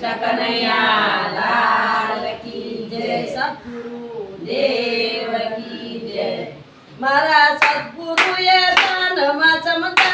કૃષ્ણ કનૈયા લાલ કી જય સદગુરુ દેવ કી જય મારા સદગુરુએ દાનમાં ચમતા